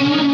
Mm-hmm.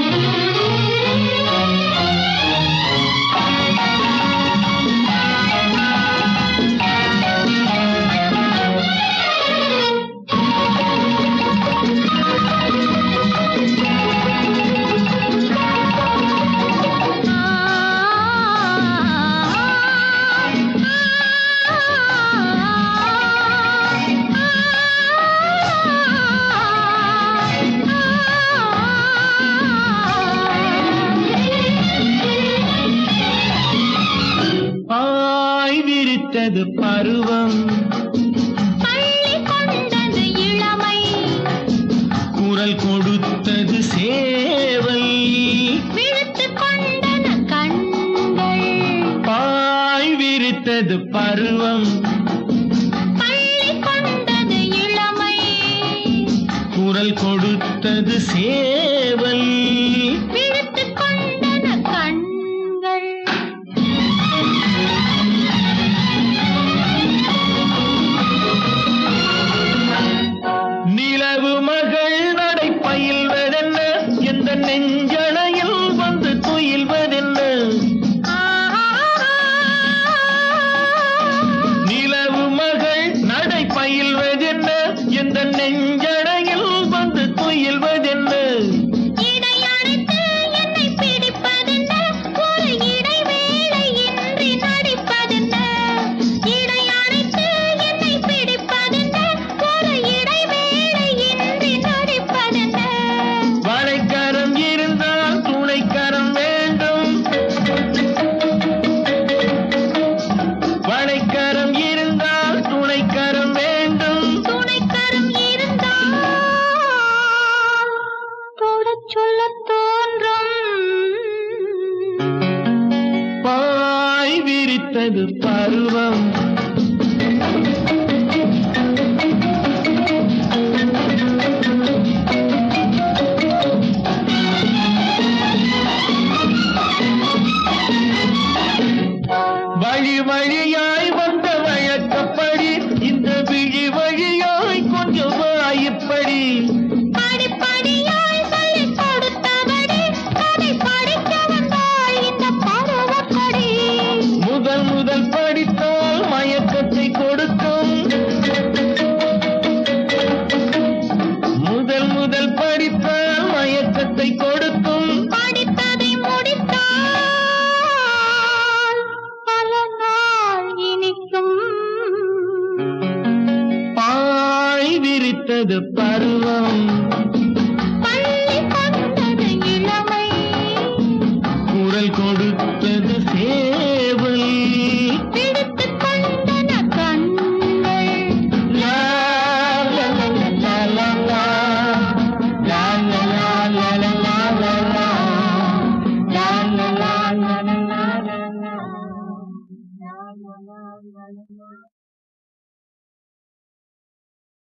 கொண்டது பருவம். இளமை. குரல் கொடுத்தது சேவல். பாய் விரித்தது பருவம். குரல் கொடுத்தது சேவல். விரித்தது பருவம். விட்டது பருவம்.